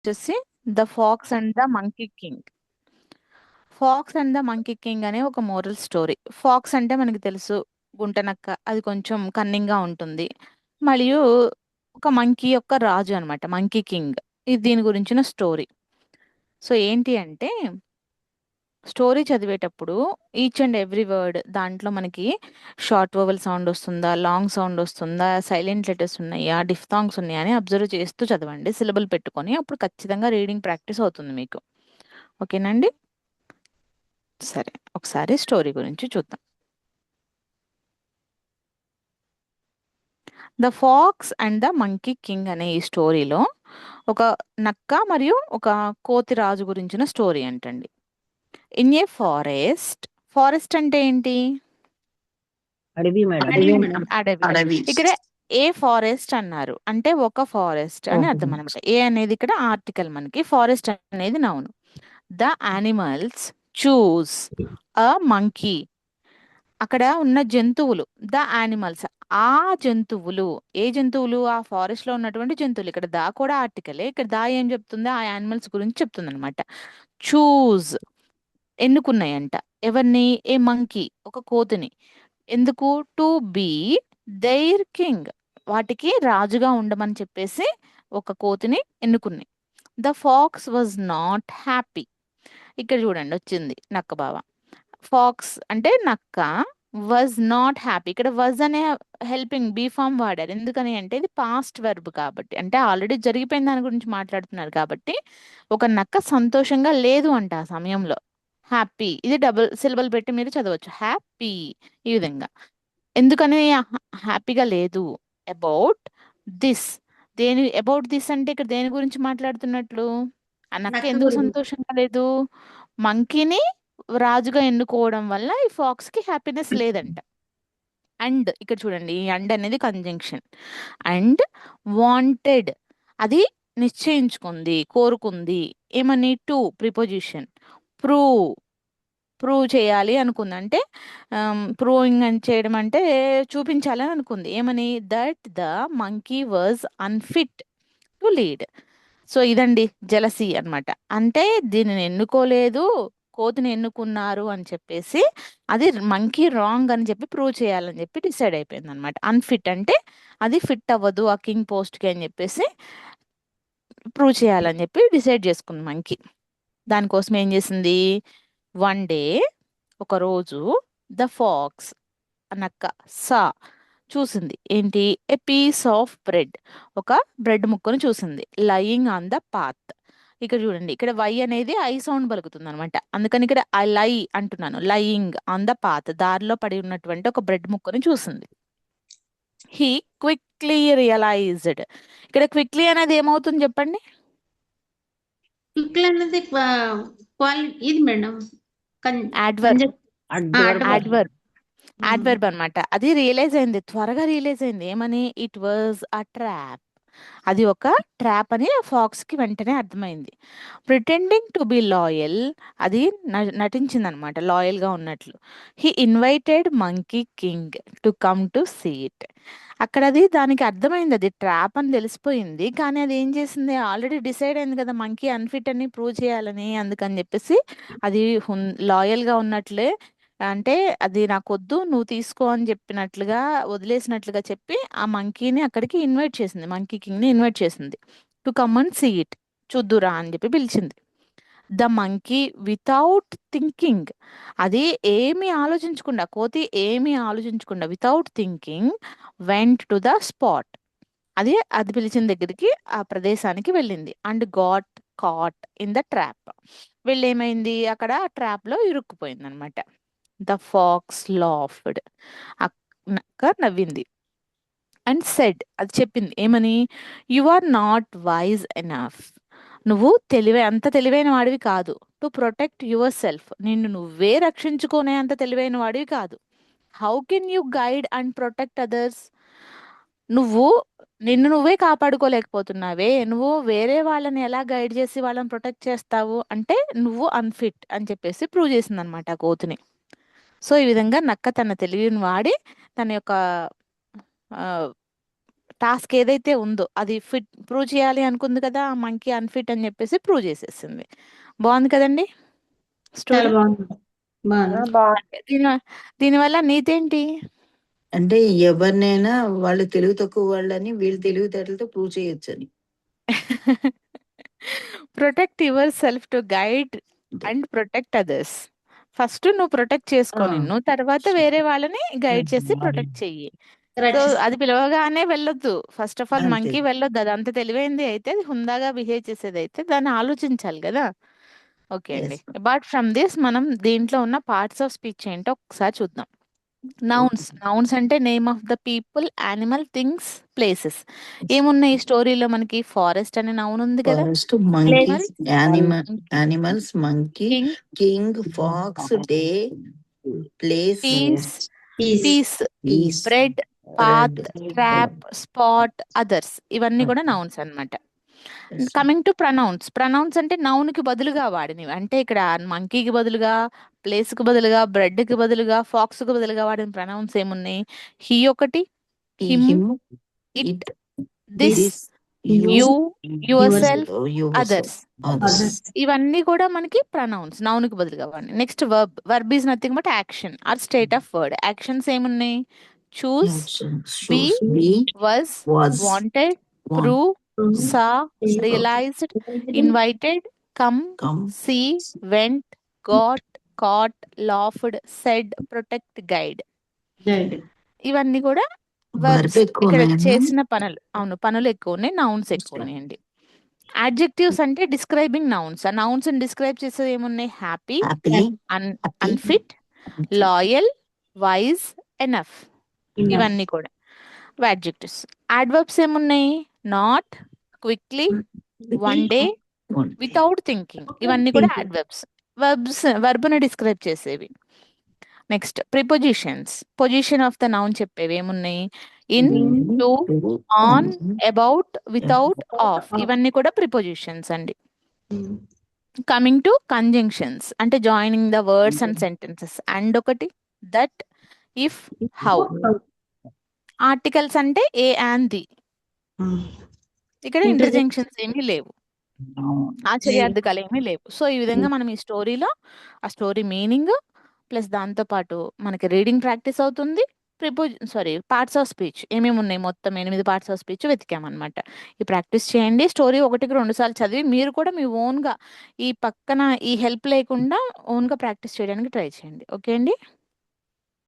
వచ్చేసి the fox and the monkey king. Fox and the monkey king అనే ఒక moral story. Pox అంటే మనకి తెలుసు గుంటనక్క అది కొంచెం కన్నింగ్గా ఉంటుంది. మరియు ఒక మంకీ యొక్క రాజు అన్నమాట మంకీ కింగ్. ఇది దీని గురించిన స్టోరీ. సో ఏంటి అంటే స్టోరీ చదివేటప్పుడు ఈచ్ అండ్ ఎవ్రీ వర్డ్ దాంట్లో మనకి షార్ట్ వోవెల్ సౌండ్ వస్తుందా లాంగ్ సౌండ్ వస్తుందా సైలెంట్ లెటర్స్ ఉన్నాయా డిఫ్థాంగ్స్ ఉన్నాయా అని అబ్జర్వ్ చేస్తూ చదవండి. సిలబుల్ పెట్టుకొని అప్పుడు ఖచ్చితంగా రీడింగ్ ప్రాక్టీస్ అవుతుంది మీకు. ఓకేనండి? సరే ఒకసారి స్టోరీ గురించి చూద్దాం. The fox and the monkey king అనే ఈ స్టోరీలో ఒక నక్క మరియు ఒక కోతి రాజు గురించిన స్టోరీ అంటండి. ఇన్ ఏ ఫారెస్ట్ ఫారెస్ట్ అంటే ఏంటి? అడవి మేడం. అడవి ఇక్కడ ఏ ఫారెస్ట్ అన్నారు? అంటే ఒక ఫారెస్ట్ అని. అర్థం అనమాట ఏ అనేది ఇక్కడ ఆర్టికల్ మనకి ఫారెస్ట్ అనేది noun the animals choose a monkey అక్కడ ఉన్న జంతువులు ద యానిమల్స్ ఆ జంతువులు ఏ జంతువులు? ఆ ఫారెస్ట్లో ఉన్నటువంటి జంతువులు. ఇక్కడ దా కూడా ఆర్టికలే ఇక్కడ దా ఏం చెప్తుంది? ఆ యానిమల్స్ గురించి చెప్తుంది అనమాట చూజ్ ఎన్నుకున్నాయంట ఎవరిని? A monkey? ఒక కోతిని. ఎందుకు? To be their king. వాటికి రాజుగా ఉండమని చెప్పేసి ఒక కోతిని ఎన్నుకున్నాయి. The fox was not happy. ఇక్కడ చూడండి వచ్చింది నక్క బావ. ఫాక్స్ అంటే నక్క వాజ్ నాట్ హ్యాపీ. ఇక్కడ వాజ్ అనే హెల్పింగ్ బీ ఫామ్ వాడారు. ఎందుకని అంటే ఇది పాస్ట్ వెర్బ్ కాబట్టి. అంటే ఆల్రెడీ జరిగిపోయిన దాని గురించి మాట్లాడుతున్నారు కాబట్టి ఒక నక్క సంతోషంగా లేదు అంట ఆ సమయంలో. హ్యాపీ. ఇది డబుల్ సిలబల్ పెట్టి మీరు చదవచ్చు. హ్యాపీ ఈ విధంగా. ఎందుకని హ్యాపీగా లేదు. About this. దేని అబౌట్ దిస్ అంటే ఇక్కడ దేని గురించి మాట్లాడుతున్నట్లు? నక్క ఎందుకు. సంతోషంగా లేదు? మంకీని రాజుగా ఎన్నుకోవడం వల్ల ఈ ఫాక్స్కి హ్యాపీనెస్ లేదంట. అండ్ ఇక్కడ చూడండి ఈ అండ్ అనేది కంజంక్షన్. And wanted. అది నిశ్చయించుకుంది కోరుకుంది. ఏమని? To preposition. ప్రూవ్. ప్రూవ్ చేయాలి అనుకుంది. అంటే ప్రూవింగ్ అని చేయడం అంటే చూపించాలని అనుకుంది. ఏమని? That the monkey was unfit to lead. So ఇదండి జలసి అనమాట అంటే దీనిని ఎన్నుకోలేదు కోతిని ఎన్నుకున్నారు అని చెప్పేసి అది మంకీ రాంగ్ అని చెప్పి ప్రూవ్ చేయాలని చెప్పి డిసైడ్ అయిపోయింది అనమాట అన్ఫిట్ అంటే అది ఫిట్ అవ్వదు ఆ కింగ్ పోస్ట్కి అని చెప్పేసి ప్రూవ్ చేయాలని చెప్పి డిసైడ్ చేసుకుంది మంకీ. దానికోసం ఏం చేసింది? వన్ డే ఒక రోజు ద ఫాక్స్ అనక్క సా చూసింది. ఏంటి? A piece of bread. ఒక బ్రెడ్ ముక్కను చూసింది. Lying on the path. ఇక్కడ చూడండి. ఇక్కడ వై అనేది ఐ సౌండ్ పలుకుతుంది అనమాట అందుకని ఇక్కడ ఐ లై అంటున్నాను. Lying on the path. దారిలో పడి ఉన్నటువంటి ఒక బ్రెడ్ ముక్కను చూసింది. He quickly realised. ఇక్కడ క్విక్లీ అనేది ఏమవుతుంది చెప్పండి? క్విక్లీ అనేది క్వాలిటీ ఇది madam. Adverb adverb adverb adverb అన్నమాట. అది రియలైజ్ అయింది. త్వరగా రియలైజ్ అయింది. ఏమని? ఇట్ వాజ్ అ ట్రాప్ అది ఒక ట్రాప్ అని ఫాక్స్కి వెంటనే అర్థమైంది. ప్రిటెండింగ్ టు బి లాయల్ అది నటించింది అనమాట లాయల్గా ఉన్నట్లు. He invited monkey king to come to seat అక్కడ అది దానికి అర్థమైంది అది ట్రాప్ అని తెలిసిపోయింది కానీ అది ఏం చేసింది? ఆల్రెడీ డిసైడ్ అయింది కదా మంకీ అన్ఫిట్ అని ప్రూవ్ చేయాలని అందుకని చెప్పేసి అది లాయల్గా ఉన్నట్లే అంటే అది నాకొద్దు నువ్వు తీసుకో అని చెప్పినట్లుగా వదిలేసినట్లుగా చెప్పి ఆ మంకీని అక్కడికి ఇన్వైట్ చేసింది. మంకీ కింగ్ని ఇన్వైట్ చేసింది. To come and see it. చూద్దురా అని చెప్పి పిలిచింది. The monkey without thinking. అది ఏమీ ఆలోచించకుండా కోతి ఏమీ ఆలోచించకుండా without thinking went to the spot. అది అది పిలిచిన దగ్గరికి ఆ ప్రదేశానికి వెళ్ళింది and got caught in the trap. వెళ్ళేమైంది? అక్కడ ట్రాప్లో ఇరుక్కుపోయింది అనమాట ద ఫాక్స్ లాఫ్డ్ అక్క నవ్వింది. అండ్ సెడ్ అది చెప్పింది ఏమని? You are not wise enough నువ్వు తెలివై అంత తెలివైన వాడివి కాదు. టు ప్రొటెక్ట్ యువర్ సెల్ఫ్ నిన్ను నువ్వే రక్షించుకునే అంత తెలివైన వాడివి కాదు. How can you guide and protect others నువ్వు నిన్ను నువ్వే కాపాడుకోలేకపోతున్నావే. నువ్వు వేరే వాళ్ళని ఎలా గైడ్ చేసి వాళ్ళని ప్రొటెక్ట్ చేస్తావు? అంటే నువ్వు అన్ఫిట్ అని చెప్పేసి ప్రూవ్ చేసిందనమాట కోతుని. సో ఈ విధంగా నక్క తన తెలివిని వాడి తన యొక్క టాస్క్ ఏదైతే ఉందో అది ఫిట్ ప్రూవ్ చేయాలి అనుకుంది కదా ఆ మంకీ అన్ఫిట్ అని చెప్పేసి ప్రూవ్ చేసేసింది. బాగుంది కదండి? చాలా స్టోరీ? బాగుంది. బాగుంది. బాగుంది. దీని దీనివల్ల నీతేంటి? అంటే ఎవరినైనా వాళ్ళు తెలుగు తక్కువ వాళ్ళని వీళ్ళు తెలివితేటలతో ప్రూవ్ చేయొచ్చని. Protect yourself to guide and protect others first నువ్వు ప్రొటెక్ట్ చేసుకో. నిన్ను తర్వాత వేరే వాళ్ళని గైడ్ చేసి ప్రొటెక్ట్ చెయ్యి. సో అది పిలవగానే వెళ్ళొద్దు. First of all. మంకీ వెళ్ళొద్దు. అది అంత తెలివైంది అయితే అది హుందాగా బిహేవ్ చేసేది అయితే దాన్ని ఆలోచించాలి కదా. ఓకే అండి. అపార్ట్ ఫ్రమ్ దిస్ మనం దీంట్లో ఉన్న పార్ట్స్ ఆఫ్ స్పీచ్ ఏంటో ఒకసారి చూద్దాం. నౌన్స్ నౌన్స్ అంటే name of the people animal things places ఏమున్నాయి ఈ స్టోరీలో మనకి? ఫారెస్ట్ అనే నౌన్ ఉంది కదా. ఫస్ట్ మంకీ మరి? Animal animals monkey king fox day place piece piece bread path trap spot others ఇవన్నీ కూడా. నౌన్స్ అన్నమాట. కమింగ్ టు ప్రనౌన్స్ ప్రనౌన్స్ అంటే noun కి బదులుగా వాడినవి. అంటే ఇక్కడ మంకీకి బదులుగా ప్లేస్కి బదులుగా బ్రెడ్కి బదులుగా ఫాక్స్కి బదులుగా వాడిన ప్రనౌన్స్ ఏమున్నాయి? హీ ఒకటి him it this you yourself others. ఇవన్నీ కూడా మనకి ప్రనౌన్స్ నౌన్కి బదులుగా వాడిని next verb verb is nothing but action or state of word actions ఏమున్నాయి? Choose be, be was was wanted prove saw realised invited come come see, went, got, caught, laughed, said, protect, guide. Guide. ఇవన్నీ కూడా verb verbs. ఎక్కువ ఇక్కడ? చేసిన పనులు. అవును పనులు ఎక్కువ ఉన్నాయి నౌన్స్ ఎక్కువ ఉన్నాయండి అడ్జెక్టివ్స్ అంటే డిస్క్రైబింగ్ నౌన్స్ ఆ నౌన్స్ డిస్క్రైబ్ చేసేది ఏమున్నాయి? Happy. Unfit loyal wise enough. ఇవన్నీ కూడా. అడ్జెక్టివ్స్ అడ్వర్బ్స్ ఏమున్నాయి? Not quickly one day without thinking ఇవన్నీ కూడా. అడ్వర్బ్స్ వర్బ్స్ వర్బ్ని డిస్క్రైబ్ చేసేవి. Next prepositions position of the noun చెప్పేవి ఏమున్నాయి? In to on about without off ఇవన్నీ కూడా ప్రిపోజిషన్స్ అండి. కమింగ్ టు కంజంక్షన్స్ అంటే joining the words and sentences and ఒకటి దట్ ఇఫ్ హౌ ఆర్టికల్స్ అంటే ఏ అండ్ ది. ఇక్కడ ఇంటర్జెక్షన్స్ ఏమీ లేవు. ఆశ్చర్యార్థకాలు ఏమీ లేవు. సో ఈ విధంగా మనం ఈ స్టోరీలో ఆ స్టోరీ మీనింగ్ ప్లస్ దాంతో పాటు మనకి రీడింగ్ ప్రాక్టీస్ అవుతుంది. ప్రిపోజ్ సారీ పార్ట్స్ ఆఫ్ స్పీచ్ ఏమేమి ఉన్నాయి? మొత్తం ఎనిమిది పార్ట్స్ ఆఫ్ స్పీచ్ వెతికామన్నమాట. ఈ ప్రాక్టీస్ చేయండి. స్టోరీ ఒకటికి రెండు సార్లు చదివి మీరు కూడా మీ ఓన్గా ఈ పక్కన ఈ హెల్ప్ లేకుండా ఓన్గా ప్రాక్టీస్ చేయడానికి ట్రై చేయండి. ఓకే అండి?